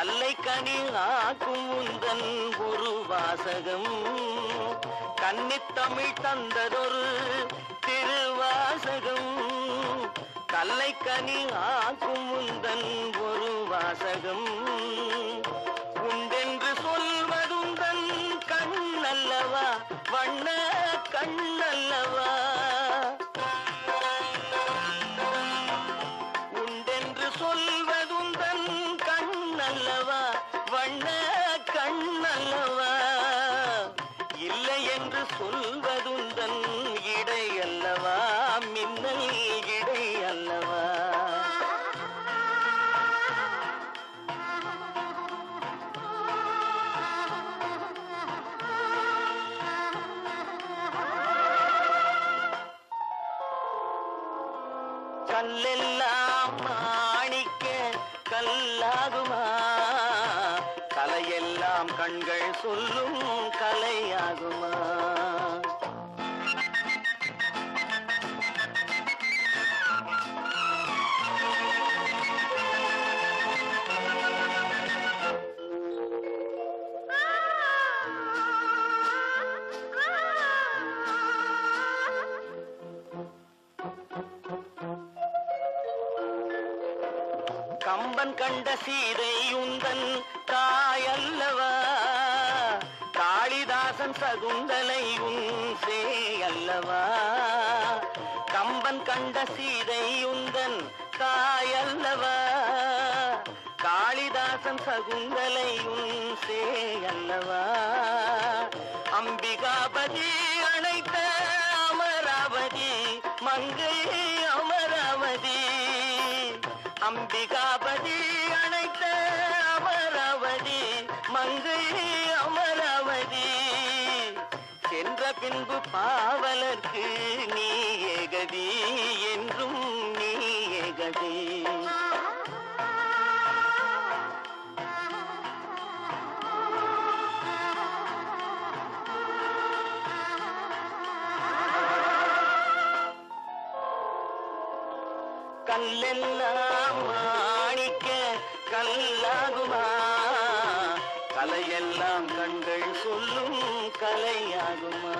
கல்லை கனி ஆக்கும் உந்தன் குரு வாசகம் கன்னித்தமிழ் தந்ததொரு திருவாசகம். கல்லை கனி ஆக்கும் உந்தன் ஒரு வாசகம் உண்டென்று சொல்வதுந்தன் கண் அல்லவா? வண்ண கண்ணல்லவா வண்ண கண்ணல்லவா? இல்லை என்று சொல்வதுந்தன் இடை அல்லவா மின்னல் இடை அல்லவா கல்லெல்லாம் மாணிக்க கல்லாகுமா? கண்கள் சொல்லும் கலையாகுமா? கம்பன் கண்ட சீதை உந்தன் சகுந்தலை உன்சே அல்லவா? கம்பன் கண்ட சீதை உந்தன் தாயல்லவா காளிதாசன் சகுந்தலை உன்சே அல்லவா? அம்பிகாபதி அழைத்த அமராவதி மங்கை அமராவதி. அம்பிகாபதி அழைத்த அமராவதி மங்கை சென்ற பின்பு பாவலர்க்கு நீ ஏகதி என்றும் நீ ஏகதி. கல்லெல்லாம் மாணிக்க கல்லாகுமா? கலையெல்லாம் சொல்லும் கலையாகுமா?